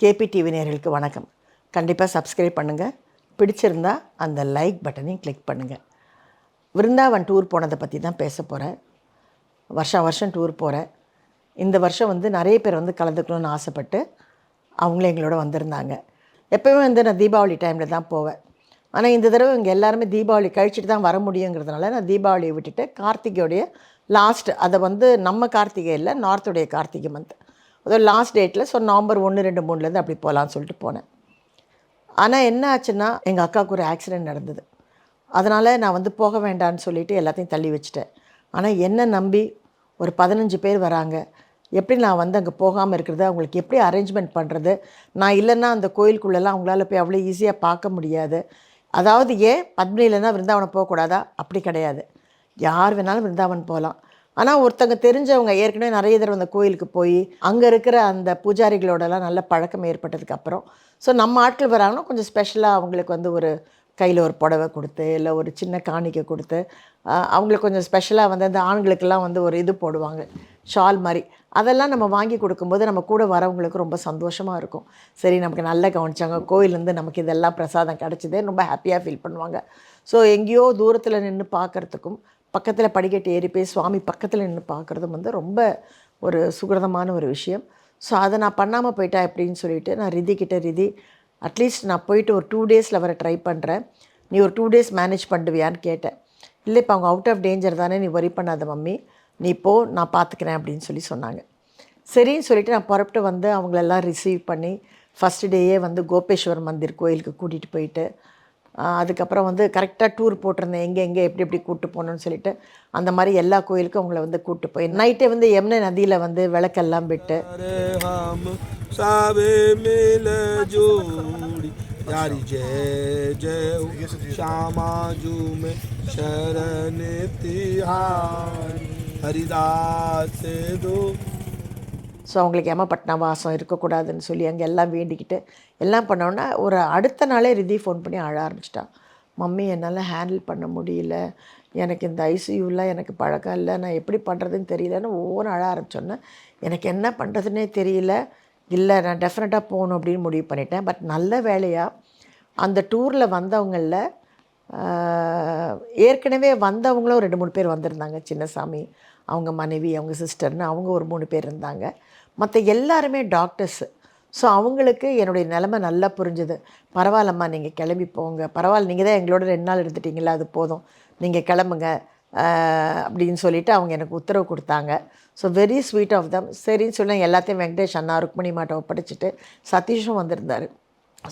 KP TV நேர்களுக்கு வணக்கம். கண்டிப்பாக சப்ஸ்கிரைப் பண்ணுங்கள் பிடிச்சிருந்தா அந்த லைக் பட்டனையும் கிளிக் பண்ணுங்கள் விருந்தாவன் டூர் போனதை பற்றி தான் பேச போகிறேன் வருஷம் வருஷம் டூர் போகிறேன் இந்த வருஷம் வந்து நிறைய பேர் வந்து கலந்துக்கணும்னு ஆசைப்பட்டு அவங்களே எங்களோட வந்திருந்தாங்க. எப்போயுமே வந்து நான் தீபாவளி டைமில் தான் போவேன். ஆனால் இந்த தடவை இங்கே எல்லாருமே தீபாவளி கழிச்சிட்டு தான் வர முடியுங்கிறதுனால நான் தீபாவளியை விட்டுட்டு கார்த்திகையோடைய லாஸ்ட் அதை வந்து நம்ம கார்த்திகை இல்லை நார்த்துடைய கார்த்திகை மந்த் அதாவது லாஸ்ட் டேட்டில் ஸோ நவம்பர் ஒன்று ரெண்டு மூணுலேருந்து அப்படி போகலான்னு சொல்லிட்டு போனேன். ஆனால் என்ன ஆச்சுன்னா எங்கள் அக்காவுக்கு ஒரு ஆக்சிடெண்ட் நடந்தது. அதனால் நான் வந்து போக வேண்டான்னு சொல்லிவிட்டு எல்லாத்தையும் தள்ளி வச்சுட்டேன். ஆனால் என்ன நம்பி ஒரு பதினஞ்சு பேர் வராங்க. எப்படி நான் வந்து அங்கே போகாமல் இருக்கிறது? அவங்களுக்கு எப்படி அரேஞ்ச்மெண்ட் பண்ணுறது நான் இல்லைன்னா அந்த கோயிலுக்குள்ளெல்லாம் அவங்களால போய் அவ்வளோ ஈஸியாக பார்க்க முடியாது. அதாவது ஏன்? பத்மினி இல்லைன்னா விருந்தாவனம் போகக்கூடாதா? அப்படி கிடையாது. யார் வேணாலும் விருந்தாவன் போகலாம். ஆனால் ஒருத்தங்க தெரிஞ்சவங்க ஏற்கனவே நிறைய தடவை அந்த கோயிலுக்கு போய் அங்கே இருக்கிற அந்த பூஜாரிகளோடலாம் நல்ல பழக்கம் ஏற்பட்டதுக்கு அப்புறம். ஸோ நம்ம ஆட்கள் வராங்கன்னா கொஞ்சம் ஸ்பெஷலாக அவங்களுக்கு வந்து ஒரு கையில் ஒரு புடவை கொடுத்து இல்லை ஒரு சின்ன காணிக்கை கொடுத்து அவங்களுக்கு கொஞ்சம் ஸ்பெஷலாக வந்து அந்த ஆண்களுக்கெல்லாம் வந்து ஒரு இது போடுவாங்க ஷால் மாதிரி. அதெல்லாம் நம்ம வாங்கி கொடுக்கும்போது நம்ம கூட வரவங்களுக்கு ரொம்ப சந்தோஷமாக இருக்கும். சரி நமக்கு நல்லா கவனிச்சாங்க கோயிலேருந்து நமக்கு இதெல்லாம் பிரசாதம் கிடச்சிதே ரொம்ப ஹாப்பியாக ஃபீல் பண்ணுவாங்க. ஸோ எங்கேயோ தூரத்தில் நின்று பார்க்குறதுக்கும் பக்கத்தில் படிக்கட்டு ஏறி போய் சுவாமி பக்கத்தில் நின்று பார்க்குறதும் வந்து ரொம்ப ஒரு சுகிரதமான ஒரு விஷயம். ஸோ அதை நான் பண்ணாமல் போயிட்டா எப்படின்னு சொல்லிட்டு நான் ரிதி ரிதி அட்லீஸ்ட் நான் போயிட்டு ஒரு டூ டேஸில் வர ட்ரை பண்ணுறேன் நீ ஒரு டூ டேஸ் மேனேஜ் பண்ணுவியான்னு கேட்டேன். இல்லை இப்போ அவங்க அவுட் ஆஃப் டேஞ்சர் தானே நீ ஒரி பண்ணாத மம்மி. நீ போ நான் பார்த்துக்கிறேன் அப்படின்னு சொல்லி சொன்னாங்க. சரின்னு சொல்லிட்டு நான் புறப்பட்டு வந்து அவங்களெல்லாம் ரிசீவ் பண்ணி ஃபஸ்ட் டேயே வந்து கோபேஸ்வர் மந்திர் கோயிலுக்கு கூட்டிகிட்டு போயிட்டு அதுக்கப்புறம் வந்து கரெக்டாக டூர் போட்டிருந்தேன். எங்கே எங்கே எப்படி எப்படி கூப்பிட்டு போகணும்னு சொல்லிட்டு அந்த மாதிரி எல்லா கோயிலுக்கும் அவங்கள வந்து கூப்பிட்டு போய் நைட்டே வந்து யமுனை நதியில் வந்து விளக்கெல்லாம் விட்டு. अरे ஸோ அவங்களுக்கு யமபட்னா வாசம் இருக்கக்கூடாதுன்னு சொல்லி அங்கே எல்லாம் வேண்டிக்கிட்டு எல்லாம் பண்ணோன்னா ஒரு அடுத்த நாளே ரிதி ஃபோன் பண்ணி அழ ஆரம்பிச்சிட்டான் மம்மி என்னால் ஹேண்டில் பண்ண முடியல. எனக்கு இந்த ஐசியூவில் எனக்கு பழக்கம் இல்லை. நான் எப்படி பண்ணுறதுன்னு தெரியலன்னு ஒவ்வொன்றும் அழ ஆரம்பிச்சோன்னே எனக்கு என்ன பண்ணுறதுனே தெரியல. இல்லை நான் டெஃபினட்டாக போகணும் அப்படின்னு முடிவு பண்ணிட்டேன். பட் நல்ல வேலையாக அந்த டூரில் வந்தவங்களில் ஏற்கனவே வந்தவங்களும் ரெண்டு மூணு பேர் வந்திருந்தாங்க. சின்னசாமி அவங்க மனைவி அவங்க சிஸ்டர்னு அவங்க ஒரு மூணு பேர் இருந்தாங்க. மற்ற எல்லாருமே டாக்டர்ஸு ஸோ அவங்களுக்கு என்னுடைய நிலமை நல்லா புரிஞ்சுது. பரவாயில்லம்மா நீங்கள் கிளம்பி போங்க. பரவாயில்ல நீங்கள் தான் எங்களோட ரெண்டு நாள் இருந்துட்டீங்களா அது போதும். நீங்கள் கிளம்புங்க. அப்படின்னு சொல்லிவிட்டு அவங்க எனக்கு உத்தரவு கொடுத்தாங்க. So very sweet of them சரின்னு சொல்லி எல்லாத்தையும் வெங்கடேஷ் அண்ணா ருக்மணி மாட்டை ஒப்படைச்சிட்டு சதீஷும் வந்திருந்தார்.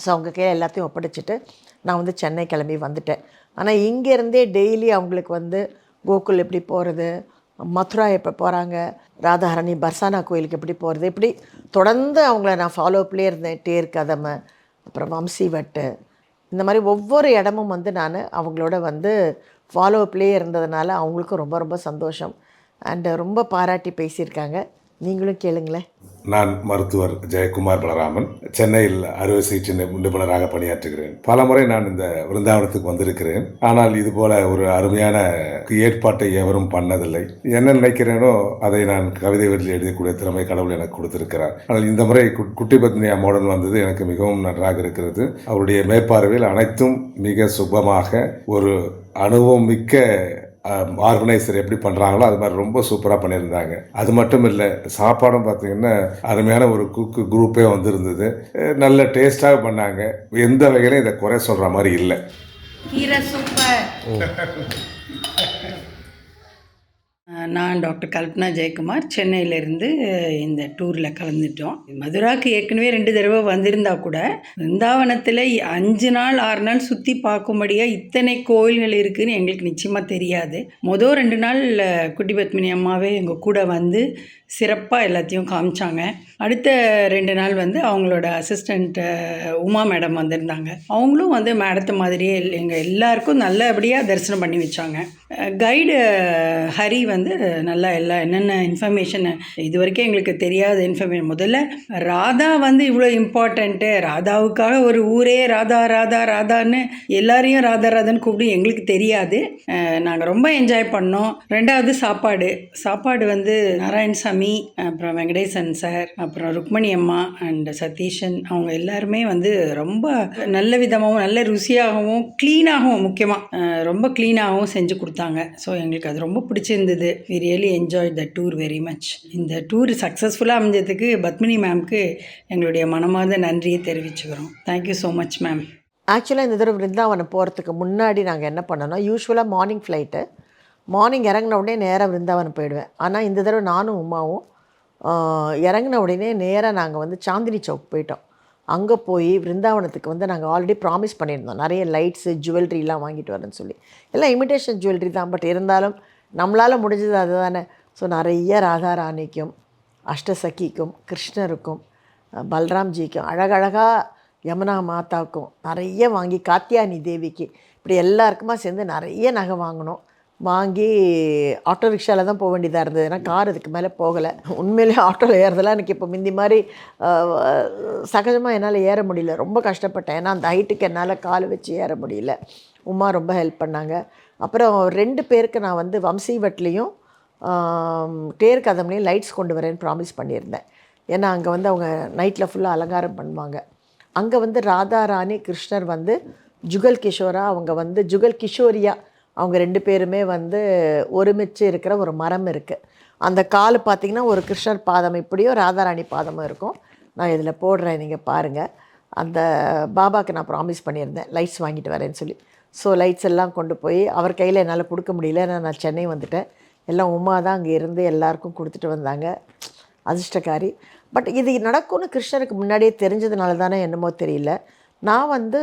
ஸோ அவங்க கையில் எல்லாத்தையும் ஒப்படைச்சிட்டு நான் வந்து சென்னை கிளம்பி வந்துட்டேன். ஆனால் இங்கேருந்தே டெய்லி அவங்களுக்கு வந்து கோகுல் எப்படி போகிறது மதுரா எப்போ போகிறாங்க ராதாரணி பர்சானா கோயிலுக்கு எப்படி போகிறது இப்படி தொடர்ந்து அவங்கள நான் ஃபாலோ அப்லேயே இருந்தேன் டேர் கதமை. அப்புறம் வம்சி வட்டு. இந்த மாதிரி ஒவ்வொரு இடமும் வந்து நான் அவங்களோட வந்து ஃபாலோ அப்லேயே இருந்ததுனால அவங்களுக்கும் ரொம்ப ரொம்ப சந்தோஷம். அண்டு ரொம்ப பாராட்டி பேசியிருக்காங்க. நீங்களும் கேளுங்களேன். நான் மருத்துவர் ஜெயக்குமார் பலராமன். சென்னையில் அறுவை சிகிச்சை நிபுணராக பணியாற்றுகிறேன். பல முறை நான் இந்த விருந்தாவனத்துக்கு வந்திருக்கிறேன். ஆனால் இது போல ஒரு அருமையான ஏற்பாட்டை எவரும் பண்ணதில்லை. என்ன நினைக்கிறேனோ அதை நான் கவிதை வரியில் எழுதக்கூடிய திறமை கடவுள் எனக்கு கொடுத்திருக்கிறார். ஆனால் இந்த முறை குட்டி பத்னி அம்மாவுடன் வந்தது எனக்கு மிகவும் நன்றாக இருக்கிறது. அவருடைய மேற்பார்வையில் அனைத்தும் மிக சுபமாக ஒரு அனுபவம் மிக்க ஆர்கனைசர் எப்படி பண்ணுறாங்களோ அது மாதிரி ரொம்ப சூப்பராக பண்ணியிருந்தாங்க. அது மட்டும் இல்லை சாப்பாடும் பார்த்தீங்கன்னா அருமையான ஒரு குக்கு குரூப்பே வந்திருந்தது. நல்ல டேஸ்ட்டாக பண்ணாங்க. எந்த வகையிலும் இதை குறை சொல்கிற மாதிரி இல்லை. கீரை சூப்பர் நான் டாக்டர் கல்பனா ஜெயக்குமார் சென்னையிலேருந்து இந்த டூரில் கலந்துட்டோம். மதுராக்கு ஏற்கனவே ரெண்டு தடவை வந்திருந்தா கூட விருந்தாவனத்தில் அஞ்சு நாள் ஆறு நாள் சுற்றி பார்க்கும்படியாக இத்தனை கோயில்கள் இருக்குதுன்னு எங்களுக்கு நிச்சயமாக தெரியாது. மொதல் ரெண்டு நாள் குட்டி பத்மினி அம்மாவே எங்கள் கூட வந்து சிறப்பாக எல்லாத்தையும் காமிச்சாங்க. அடுத்த ரெண்டு நாள் வந்து அவங்களோட அசிஸ்டண்ட்டு உமா மேடம் வந்திருந்தாங்க. அவங்களும் வந்து மேடத்தை மாதிரியே எங்கள் எல்லாருக்கும் நல்லபடியாக தரிசனம் பண்ணி வச்சாங்க. கைடு ஹரி uh, வந்து நல்லா எல்லா என்னென்ன இன்ஃபர்மேஷன் இது வரைக்கும் எங்களுக்கு தெரியாத இன்ஃபர்மேஷன் முதல்ல ராதா வந்து இவ்வளோ இம்பார்ட்டண்ட்டு ராதாவுக்காக ஒரு ஊரே ராதா ராதா ராதான்னு எல்லாரையும் ராதா ராதான்னு கூப்பிட்டு எங்களுக்கு தெரியாது. நாங்கள் ரொம்ப என்ஜாய் பண்ணோம். ரெண்டாவது சாப்பாடு. சாப்பாடு வந்து நாராயணசாமி அப்புறம் வெங்கடேசன் சார் அப்புறம் ருக்மணி அம்மா அண்ட் சதீஷன் அவங்க எல்லாருமே வந்து ரொம்ப நல்ல விதமாகவும் நல்ல ருசியாகவும் க்ளீனாகவும் முக்கியமாக ரொம்ப க்ளீனாகவும் செஞ்சு கொடுத்தாங்க. ஸோ எங்களுக்கு அது ரொம்ப பிடிச்சிருந்தது. We really enjoy the tour very much இந்த டூர் சக்ஸஸ்ஃபுல்லாக அமைஞ்சதுக்கு பத்மினி மேம்க்கு எங்களுடைய மனமார்ந்த நன்றியை தெரிவிச்சுக்கிறோம். தேங்க்யூ ஸோ மச் மேம் ஆக்சுவலாக இந்த தடவை விருந்தாவனம் போகிறதுக்கு முன்னாடி நாங்கள் என்ன பண்ணோம்னா யூஸ்வலாக மார்னிங் ஃப்ளைட்டு மார்னிங் இறங்கின உடனே நேராக விருந்தாவனம் போயிடுவேன். ஆனால் இந்த தடவை நானும் உமாவும் இறங்கின உடனே நேராக நாங்கள் வந்து சாந்தினி சவுக் போயிட்டோம். அங்கே போய் விருந்தாவனத்துக்கு வந்து நாங்கள் ஆல்ரெடி ப்ராமிஸ் பண்ணியிருந்தோம். நிறைய லைட்ஸு ஜுவல்லரிலாம் வாங்கிட்டு வரேன்னு சொல்லி. எல்லாம் இமிடேஷன் ஜுவல்லரி தான். பட் இருந்தாலும் நம்மளால் முடிஞ்சது அதுதானே. ஸோ நிறைய ராதா ராணிக்கும் அஷ்டசகிக்கும் கிருஷ்ணருக்கும் பல்ராம்ஜிக்கும் அழகழகாக யமுனா மாதாவுக்கும் நிறைய வாங்கி காத்தியானி தேவிக்கு இப்படி எல்லாருக்குமா சேர்ந்து நிறைய நகை வாங்கினோம் வாங்கி ஆட்டோ ரிக்ஷாவில் தான் போக வேண்டியதாக இருந்தது. ஏன்னா கார் இதுக்கு மேலே போகலை. உண்மையிலேயே ஆட்டோவில் ஏறதெல்லாம் எனக்கு இப்போ முந்தி மாதிரி சகஜமாக என்னால் ஏற முடியல. ரொம்ப கஷ்டப்பட்டேன். ஏன்னா அந்த ஹைட்டுக்கு என்னால் கால் வச்சு ஏற முடியல. உமா ரொம்ப ஹெல்ப் பண்ணாங்க. அப்புறம் ரெண்டு பேருக்கு நான் வந்து வம்சீவட்லேயும் டேர் கதம்லேயும் லைட்ஸ் கொண்டு வரேன்னு ப்ராமிஸ் பண்ணியிருந்தேன். ஏன்னா அங்கே வந்து அவங்க நைட்டில் ஃபுல்லாக அலங்காரம் பண்ணுவாங்க. அங்கே வந்து ராதா ராணி கிருஷ்ணர் வந்து ஜுகல் கிஷோரா அவங்க வந்து ஜுகல் கிஷோரியா அவங்க ரெண்டு பேருமே வந்து ஒருமிச்சு இருக்கிற ஒரு மரம் இருக்குது அந்த கால் பார்த்திங்கன்னா ஒரு கிருஷ்ணர் பாதம் இப்படியும் ராதாராணி பாதமும் இருக்கும். நான் இதில் போடுறேன் நீங்கள் பாருங்கள் அந்த பாபாவுக்கு நான் ப்ராமிஸ் பண்ணியிருந்தேன் லைட்ஸ் வாங்கிட்டு வரேன்னு சொல்லி. ஸோ லைட்ஸ் எல்லாம் கொண்டு போய் அவர் கையில் என்னால் கொடுக்க முடியல. ஏன்னா நான் சென்னை வந்துட்டேன். எல்லாம் உமா தான் அங்கே இருந்து எல்லாருக்கும் கொடுத்துட்டு வந்தாங்க. அதிர்ஷ்டக்காரி. பட் இது நடக்கும்னு கிருஷ்ணருக்கு முன்னாடியே தெரிஞ்சதுனால தானே என்னமோ தெரியல. நான் வந்து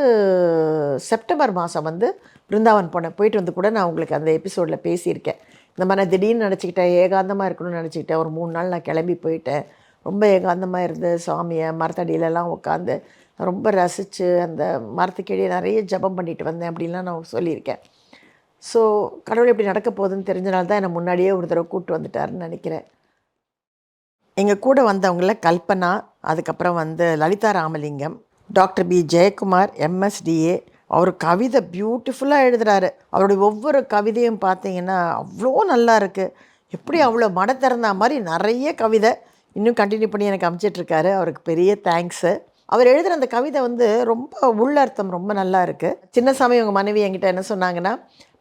செப்டம்பர் மாதம் வந்து பிருந்தாவன் போனேன் போயிட்டு வந்து கூட நான் உங்களுக்கு அந்த எபிசோடில் பேசியிருக்கேன். இந்த மாதிரி நான் திடீர்னு நினச்சிக்கிட்டேன் ஏகாந்தமாக இருக்கணும்னு நினச்சிக்கிட்டேன். ஒரு மூணு நாள் நான் கிளம்பி போயிட்டேன். ரொம்ப ஏகாந்தமாக இருந்து சுவாமியை மரத்தடியிலலாம் உட்காந்து ரொம்ப ரசித்து அந்த மரத்துக்கடியே நிறைய ஜெபம் பண்ணிட்டு வந்தேன் அப்படின்லாம் நான் சொல்லியிருக்கேன். ஸோ கடவுள் எப்படி நடக்க போகுதுன்னு தெரிஞ்சனால தான் என்னை முன்னாடியே ஒரு தடவை கூப்பிட்டு வந்துட்டாருன்னு நினைக்கிறேன். எங்கள் கூட வந்தவங்கள கல்பனா அதுக்கப்புறம் வந்து Lalitha Ramalingam doctor P. Jayakumar MSTA அவர் கவிதை பியூட்டிஃபுல்லாக எழுதுகிறாரு அவருடைய ஒவ்வொரு கவிதையும் பார்த்தீங்கன்னா அவ்வளோ நல்லா இருக்குது எப்படி அவ்வளோ மட திறந்த மாதிரி நிறைய கவிதை இன்னும் கண்டினியூ பண்ணி எனக்கு அமைச்சிட்ருக்காரு அவருக்கு பெரிய தேங்க்ஸு அவர் எழுதுகிற அந்த கவிதை வந்து ரொம்ப உள்ளர்த்தம் ரொம்ப நல்லா இருக்குது சின்னசாமி உங்கள் மனைவி என்கிட்ட என்ன சொன்னாங்கன்னா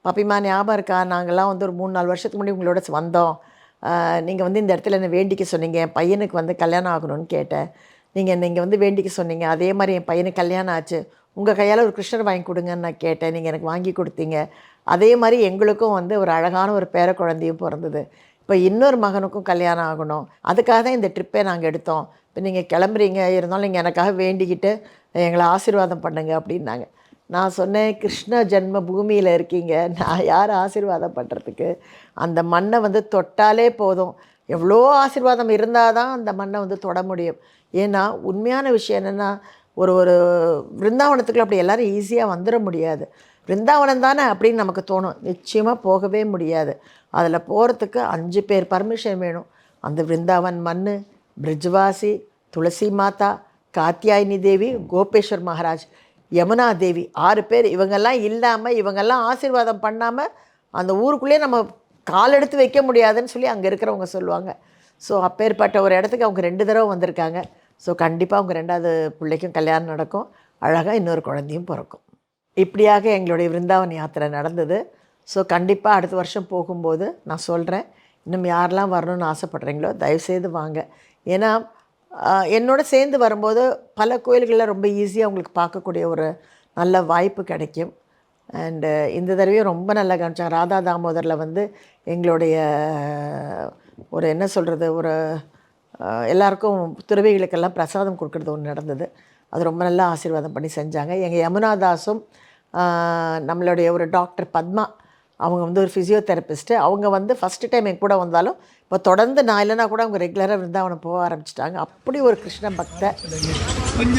பாப்பிமா ஞாபகம் இருக்கா? நாங்கள்லாம் வந்து ஒரு மூணு நாலு வருஷத்துக்கு முன்னாடி உங்களோட வந்தோம். நீங்கள் வந்து இந்த இடத்துல என்ன வேண்டிக்க சொன்னீங்க. என் பையனுக்கு வந்து கல்யாணம் ஆகணும்னு கேட்டேன். நீங்கள் நீங்கள் வந்து வேண்டிக்க சொன்னீங்க. அதே மாதிரி என் பையனுக்கு கல்யாணம் ஆச்சு. உங்கள் கையால் ஒரு கிருஷ்ணர் வாங்கி கொடுங்கன்னு நான் கேட்டேன். நீங்கள் எனக்கு வாங்கி கொடுத்தீங்க. அதே மாதிரி எங்களுக்கும் வந்து ஒரு அழகான ஒரு பேர குழந்தையும் பிறந்தது. இப்போ இன்னொரு மகனுக்கும் கல்யாணம் ஆகணும். அதுக்காக தான் இந்த ட்ரிப்பே நாங்கள் எடுத்தோம். இப்போ நீங்கள் கிளம்புறீங்க. இருந்தாலும் நீங்கள் எனக்காக வேண்டிக்கிட்டு எங்களை ஆசீர்வாதம் பண்ணுங்க அப்படின்னாங்க. நான் சொன்னேன் கிருஷ்ண ஜென்ம பூமியில் இருக்கீங்க. நான் யார் ஆசீர்வாதம் பண்ணுறதுக்கு அந்த மண்ணை வந்து தொட்டாலே போதும். எவ்வளோ ஆசீர்வாதம் இருந்தால் தான் அந்த மண்ணை வந்து தொட முடியும். ஏன்னா உண்மையான விஷயம் என்னென்னா ஒரு ஒரு பிருந்தாவனத்துக்குள்ள அப்படி எல்லாரும் ஈஸியாக வந்துட முடியாது. பிருந்தாவனம் தானே அப்படின்னு நமக்கு தோணும். நிச்சயமாக போகவே முடியாது. அதில் போகிறதுக்கு அஞ்சு பேர் பர்மிஷன் வேணும். அந்த பிருந்தாவன் மண் பிரிஜ்வாசி துளசி மாதா காத்தியாயினி தேவி கோபேஸ்வர் மகாராஜ் யமுனா தேவி ஆறு பேர். இவங்கெல்லாம் இல்லாமல் இவங்கெல்லாம் ஆசீர்வாதம் பண்ணாமல் அந்த ஊருக்குள்ளேயே நம்ம கால் எடுத்து வைக்க முடியாதுன்னு சொல்லி அங்கே இருக்கிறவங்க சொல்லுவாங்க. ஸோ அப்பேற்பட்ட ஒரு இடத்துக்கு அவங்க ரெண்டு தடவை வந்திருக்காங்க. ஸோ கண்டிப்பாக அவங்க ரெண்டாவது பிள்ளைக்கும் கல்யாணம் நடக்கும். அழகாக இன்னொரு குழந்தையும் பிறக்கும். இப்படியாக எங்களுடைய விருந்தாவன் யாத்திரை நடந்தது. ஸோ கண்டிப்பாக அடுத்த வருஷம் போகும்போது நான் சொல்கிறேன் இன்னும் யாரெல்லாம் வரணும்னு ஆசைப்பட்றீங்களோ தயவுசெய்து வாங்க. ஏன்னா என்னோட சேர்ந்து வரும்போது பல கோயில்களில் ரொம்ப ஈஸியாக உங்களுக்கு பார்க்கக்கூடிய ஒரு நல்ல வாய்ப்பு கிடைக்கும். அண்டு இந்த தடவையும் ரொம்ப நல்லா கவனிச்சாங்க ராதா தாமோதரில் வந்து எங்களுடைய ஒரு என்ன சொல்கிறது ஒரு எல்லாருக்கும் துறவிகளுக்கெல்லாம் பிரசாதம் கொடுக்குறது ஒன்று நடந்தது. அது ரொம்ப நல்லா ஆசீர்வாதம் பண்ணி செஞ்சாங்க. எங்கள் யமுனாதாஸும் ஆஹ், நம்மளுடைய ஒரு டாக்டர் பத்மா அவங்க வந்து ஒரு ஃபிசியோதெரபிஸ்ட்டு அவங்க வந்து ஃபஸ்ட்டு டைம் என் கூட வந்தாலும் இப்போ தொடர்ந்து நான் இல்லைனா கூட அவங்க ரெகுலராக விருந்தாவனம் போக ஆரம்பிச்சிட்டாங்க. அப்படி ஒரு கிருஷ்ண பக்தர் पंज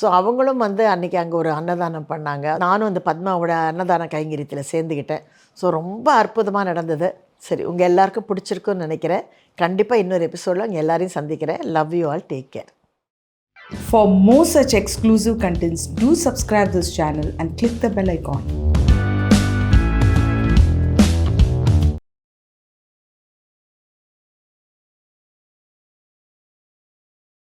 ஸோ அவங்களும் வந்து அன்றைக்கி அங்கே ஒரு அன்னதானம் பண்ணாங்க. நானும் அந்த பத்மாவோட அன்னதான கைங்கரியத்தில் சேர்ந்துக்கிட்டேன் ஸோ ரொம்ப அற்புதமாக நடந்தது. சரி உங்கள் எல்லாருக்கும் பிடிச்சிருக்குன்னு நினைக்கிறேன். கண்டிப்பாக இன்னொரு எபிசோடில் உங்கள் எல்லாரையும் சந்திக்கிறேன். Love you all take care For more such exclusive contents, do subscribe this channel and click the bell icon.